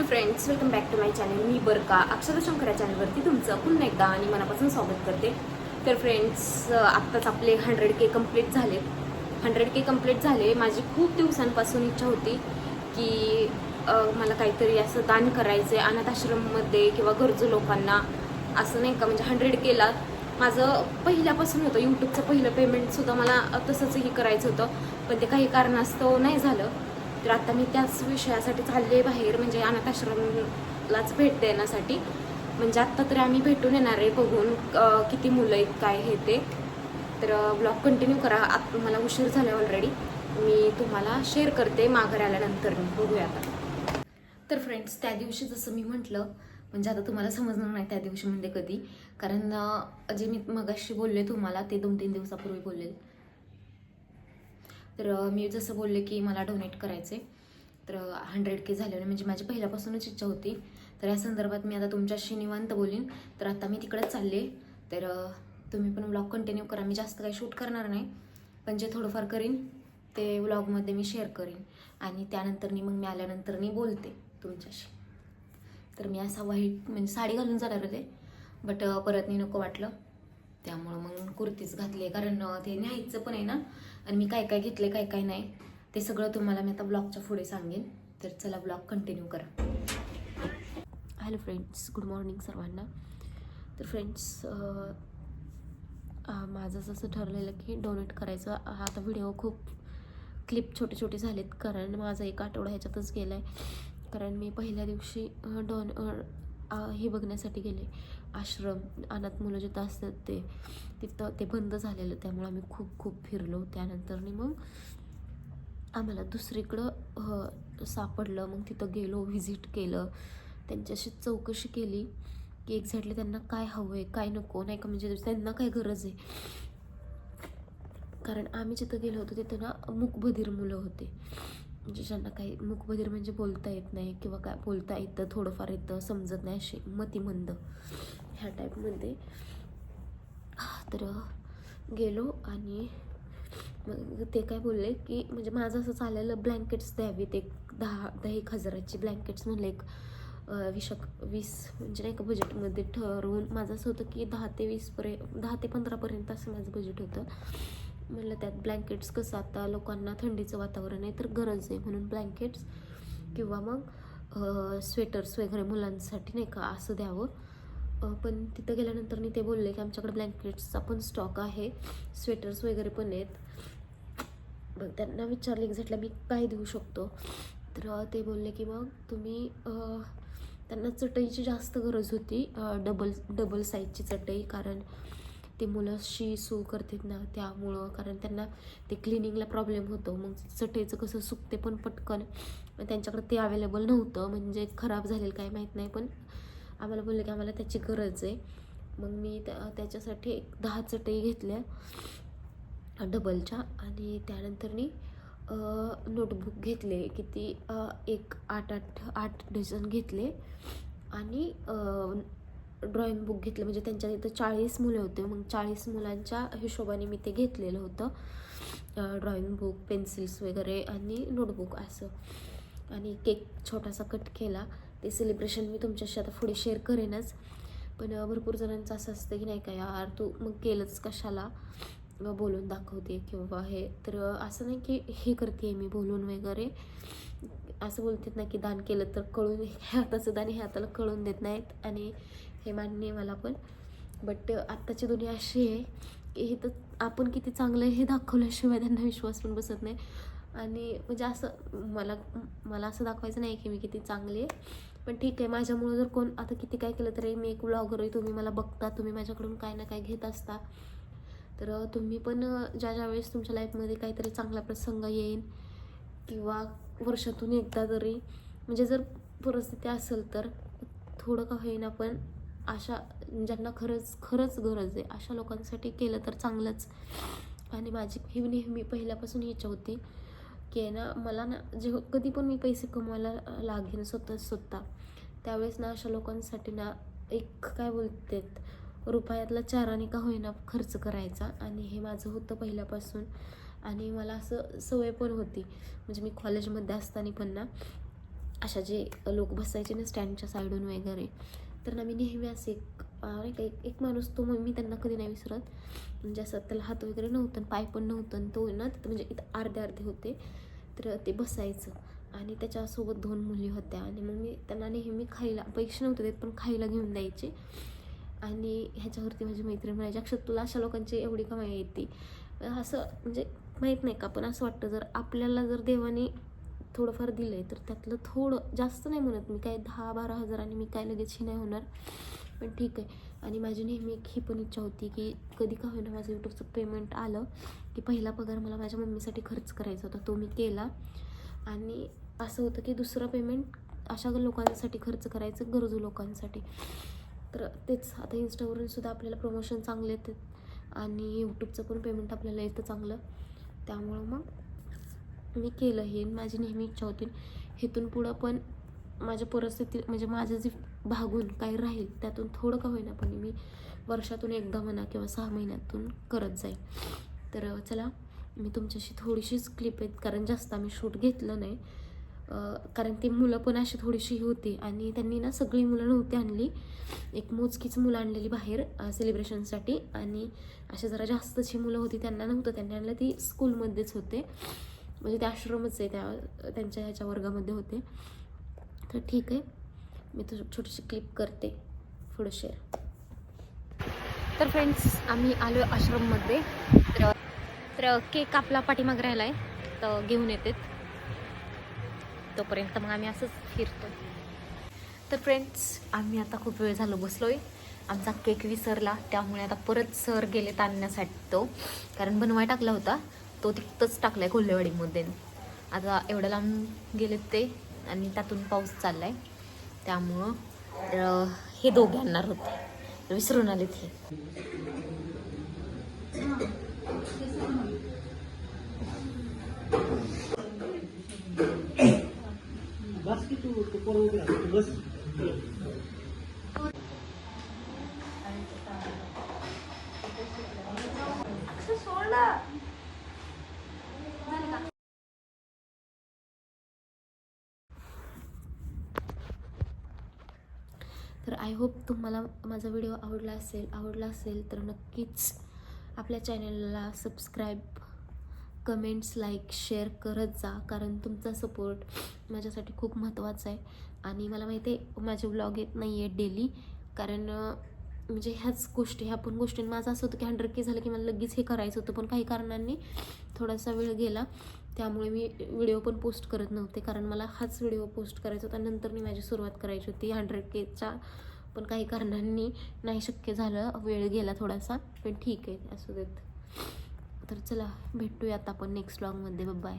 Hello friends welcome back to my channel मी बरका. अक्षरा शंकरा चॅनलवरती तुमचं पुन्हा एकदा आणि मनापासून स्वागत करते. तर फ्रेंड्स आत्ताच आपले हंड्रेड के कंप्लीट झाले. हंड्रेड के कंप्लीट झाले. माझी खूप दिवसांपासून इच्छा होती की मला काहीतरी असं दान करायचं आहे अनाथ आश्रममध्ये किंवा गरजू लोकांना. असं नाही का? म्हणजे हंड्रेड केला माझं पहिल्यापासून होतं. यूट्यूबचं पहिलं पेमेंटसुद्धा मला तसंच हे करायचं होतं. पण ते काही कारणास्तव नाही झालं. तर आता मी त्याच विषयासाठी चालले बाहेर म्हणजे अनाथ आश्रमलाच भेट देण्यासाठी. म्हणजे आत्ता तरी आम्ही भेटून येणार आहे बघून किती मुलं आहेत काय हे ते. तर ब्लॉग कंटिन्यू करा. आत मला उशीर झाला ऑलरेडी मी तुम्हाला शेअर करते माघार आल्यानंतर. बघूया आता. तर फ्रेंड्स त्या दिवशी जसं मी म्हटलं म्हणजे आता तुम्हाला समजणार नाही त्या दिवशी म्हणजे कधी. कारण जे मी मगाशी बोलले तुम्हाला ते दोन तीन दिवसापूर्वी बोलले. तर मी जसं बोलले की मला डोनेट करायचे तर हंड्रेड के झाले म्हणजे माझी पहिल्यापासूनच इच्छा होती. तर या संदर्भात मी आता तुमच्याशी निवांत बोलीन. तर आता मी तिकडेच चालले. तर तुम्ही पण व्लॉग कंटिन्यू करा. मी जास्त काही शूट करणार नाही. पण जे थोडंफार करीन ते व्लॉगमध्ये मी शेअर करीन. आणि त्यानंतरनी मग मी आल्यानंतरनी बोलते तुमच्याशी. तर मी असा वाईट म्हणजे साडी घालून जाणार होते. बट परत मी नको वाटलं. त्यामुळं मग कुर्तीच घातली आहे कारण ते न्यायचं पण आहे ना. आणि मी काय काय घेतले काय काय नाही ते सगळं तुम्हाला मी आता ब्लॉगच्या पुढे सांगेन. तर चला ब्लॉग कंटिन्यू करा. हॅलो फ्रेंड्स गुड मॉर्निंग सर्वांना. तर फ्रेंड्स माझं जसं ठरलेलं की डोनेट करायचं. हा आता व्हिडिओ खूप क्लिप छोटे छोटे झालेत. कारण माझा एक आठवडा ह्याच्यातच गेला आहे कारण मी पहिल्या दिवशी डोन हे बघण्यासाठी गेले. आश्रम अनाथ मुलं जिथं असतात ते तिथं ते बंद झालेलं. त्यामुळे आम्ही खूप खूप फिरलो. त्यानंतरनी मग आम्हाला दुसरीकडं सापडलं. मग तिथं गेलो व्हिजिट केलं. त्यांच्याशी चौकशी केली की एक्झॅक्टली त्यांना काय हवं आहे काय नको. नाही का म्हणजे त्यांना काय गरज आहे? कारण आम्ही जिथं गेलो होतो तिथं ना मूकबधीर मुलं होते. म्हणजे ज्यांना काही मूकबधीर म्हणजे बोलता येत नाही किंवा काय बोलता येतं थोडंफार येतं समजत नाही असे मतिमंद ह्या टाईपमध्ये तर गेलो आणि मग ते काय बोलले की म्हणजे माझं असं चाललेलं ब्लँकेट्स द्यावीत एक दहा दहा एक हजाराची ब्लँकेट्स म्हणले एक विशक वीस म्हणजे नाही का बजेटमध्ये ठरवून. माझं असं होतं की दहा ते वीसपर्यंत दहा ते पंधरापर्यंत असं माझं बजेट होतं. म्हणलं त्यात ब्लँकेट्स कसं आता लोकांना थंडीचं वातावरण आहे तर गरज आहे म्हणून ब्लँकेट्स किंवा मग स्वेटर्स वगैरे मुलांसाठी नाही का असं द्यावं. पण तिथं गेल्यानंतर मी ते बोलले की आमच्याकडे ब्लँकेट्सचा पण स्टॉक आहे स्वेटर्स वगैरे पण आहेत. मग त्यांना विचारले एक्झॅक्टली मी काय देऊ शकतो. तर ते बोलले की मग तुम्ही त्यांना चटईची जास्त गरज होती डबल डबल साईजची चटई कारण ते मुलं शी सू करतात ना त्यामुळं कारण त्यांना ते क्लिनिंगला प्रॉब्लेम होतो. मग चटईचं कसं सुकते पण पटकन. त्यांच्याकडे ते अवेलेबल नव्हतं. म्हणजे खराब झालेलं काय माहीत नाही. पण आम्हाला बोललं की आम्हाला त्याची गरज आहे. मग मी त्या त्याच्यासाठी एक दहा चटई घेतल्या डबलच्या. आणि त्यानंतरनी नोटबुक घेतले. किती एक आठ आठ आठ डझन घेतले. आणि ड्रॉइंग बुक घेतलं. म्हणजे त्यांच्या इथं चाळीस मुलं होते. मग चाळीस मुलांच्या हिशोबाने मी ते घेतलेलं होतं. ड्रॉइंग बुक पेन्सिल्स वगैरे आणि नोटबुक असं. आणि केक छोटासा कट केला. ते सेलिब्रेशन मी तुमच्याशी आता पुढे शेअर करेनच. पण भरपूर जणांचं असं असतं की नाही का यार तू मग केलंच कशाला? बोलून दाखवते किंवा हे. तर असं नाही की हे करते मी बोलून वगैरे. असं बोलतात ना की दान केलं तर कळून हे हाताचं दान हे हाताला कळून देत नाहीत. आणि हे मान्य आहे मला पण. बट आत्ताची दुनिया अशी आहे की हे तर आपण किती चांगलं आहे हे दाखवल्याशिवाय त्यांना विश्वास पण बसत नाही. आणि म्हणजे असं मला मला असं दाखवायचं नाही की मी किती चांगली आहे. पण ठीक आहे माझ्यामुळं जर कोण आता किती काय केलं तरी मी एक ब्लॉगर आहे तुम्ही मला बघता तुम्ही माझ्याकडून काय ना काय घेत असता. तर तुम्ही पण ज्या ज्या वेळेस तुमच्या लाईफमध्ये काहीतरी चांगला प्रसंग येईल किंवा वर्षातून एकदा तरी म्हणजे जर परिस्थिती असेल तर थोडं का होईना पण अशा ज्यांना खरंच खरंच गरज आहे अशा लोकांसाठी केलं तर चांगलंच. आणि माझी ही नेहमी पहिल्यापासून इच्छा होती की ना मला ना जे कधी पण मी पैसे कमवायला लागेन स्वतः स्वतः त्यावेळेस ना अशा लोकांसाठी ना एक काय बोलतात रुपयातला चाराने का होईना खर्च करायचा. आणि हे माझं होतं पहिल्यापासून. आणि मला असं सवय पण होती. म्हणजे मी कॉलेजमध्ये असताना पण ना अशा जे लोक बसायचे ना स्टँडच्या साईडून वगैरे तर ना मी नेहमी असे एक नाही का एक एक माणूस तो मग मी त्यांना कधी नाही विसरत. म्हणजे असं त्याला हात वगैरे नव्हतं पाय पण नव्हतं आणि तो आहे ना तिथं म्हणजे इथं अर्धे अर्धे होते. तर ते बसायचं आणि त्याच्यासोबत दोन मुली होत्या आणि मग मी त्यांना नेहमी खायला पैसे नव्हते देत पण खायला घेऊन द्यायचे. आणि ह्याच्यावरती माझी मैत्रीण म्हणायची अक्षर तुला अशा लोकांची एवढी कमाई येते असं म्हणजे माहीत नाही का पण असं वाटतं जर आपल्याला जर देवाने थोडंफार दिलं आहे तर त्यातलं थोडं जास्त नाही म्हणत मी. काय दहा बारा हजारांनी मी काय लगेच हे नाही होणार. पण ठीक आहे. आणि माझी नेहमी एक ही पण इच्छा होती की कधी का होईना माझं यूट्यूबचं पेमेंट आलं की पहिला पगार मला माझ्या मम्मीसाठी खर्च करायचा होता. तो मी केला. आणि असं होतं की दुसरं पेमेंट अशा लोकांसाठी खर्च करायचं गरजू लोकांसाठी. तर तेच आता इन्स्टावरून सुद्धा आपल्याला प्रमोशन चांगले येतात. आणि यूट्यूबचं पण पेमेंट आपल्याला येतं चांगलं. त्यामुळं मग मी केलं हे माझी नेहमी इच्छा होती. हेतून पुढं पण माझ्या परिस्थिती म्हणजे माझं जे भागून काही राहील त्यातून थोडं का होईना पण मी वर्षातून एकदा म्हणा किंवा सहा महिन्यातून करत जाईल तर चला मी तुमच्याशी थोडीशीच क्लिप आहेत कारण जास्त आम्ही शूट घेतलं नाही. कारण ती मुलं पण अशी थोडीशी ही होती आणि त्यांनी ना सगळी मुलं नव्हती आणली. एक मोजकीच मुलं आणलेली बाहेर सेलिब्रेशनसाठी आणि अशा जरा जास्तची मुलं होती त्यांना नव्हतं. त्यांनी आणलं ती स्कूलमध्येच होते. म्हणजे ते आश्रमच आहे त्या त्यांच्या ह्याच्या वर्गामध्ये होते. तर ठीक आहे. मी तर छोटीशी क्लिप करते. पुढं शेअर तर फ्रेंड्स आम्ही आलो आश्रममध्ये. तर तर केक आपला पाठीमाग राहिला आहे तर घेऊन येते. तोपर्यंत मग आम्ही असंच फिरतो. तर फ्रेंड्स आम्ही आता खूप वेळ झालो बसलो आहे आमचा केक विसरला. त्यामुळे आता परत सर गेले आणण्यासाठी तो. कारण बनवाय टाकला होता. तो तिथंच आहे कोल्हेवाडीमध्ये आता एवढ्या लांब गेलेत ते आणि त्यातून पाऊस चाललाय. त्यामुळं हे दोघे आणणार होते. विसरून आलेत हे. बस की तू तू बस. तर आय होप तुम्हाला माझा व्हिडिओ आवडला असेल आवडला असेल तर नक्कीच आपल्या चॅनलला सबस्क्राईब कमेंट्स लाईक शेअर करत जा. कारण तुमचा सपोर्ट माझ्यासाठी खूप महत्त्वाचा आहे. आणि मला माहिती आहे माझे ब्लॉग येत नाही आहे डेली कारण म्हणजे ह्याच गोष्टी ह्या पण गोष्टी. माझं असं होतं की हंड्रेड के झालं की मला लगेच हे करायचं होतं. पण काही कारणांनी थोडासा वेळ गेला. त्यामुळे मी व्हिडिओ पण पोस्ट करत नव्हते. कारण मला हाच व्हिडिओ पोस्ट करायचा होता. नंतर मी माझी सुरुवात करायची होती. हंड्रेड केचा पण काही कारणांनी नाही शक्य झालं. वेळ गेला थोडासा. पण ठीक आहे. असू देत. तर चला भेटूया आता आपण नेक्स्ट ब्लॉगमध्ये बाय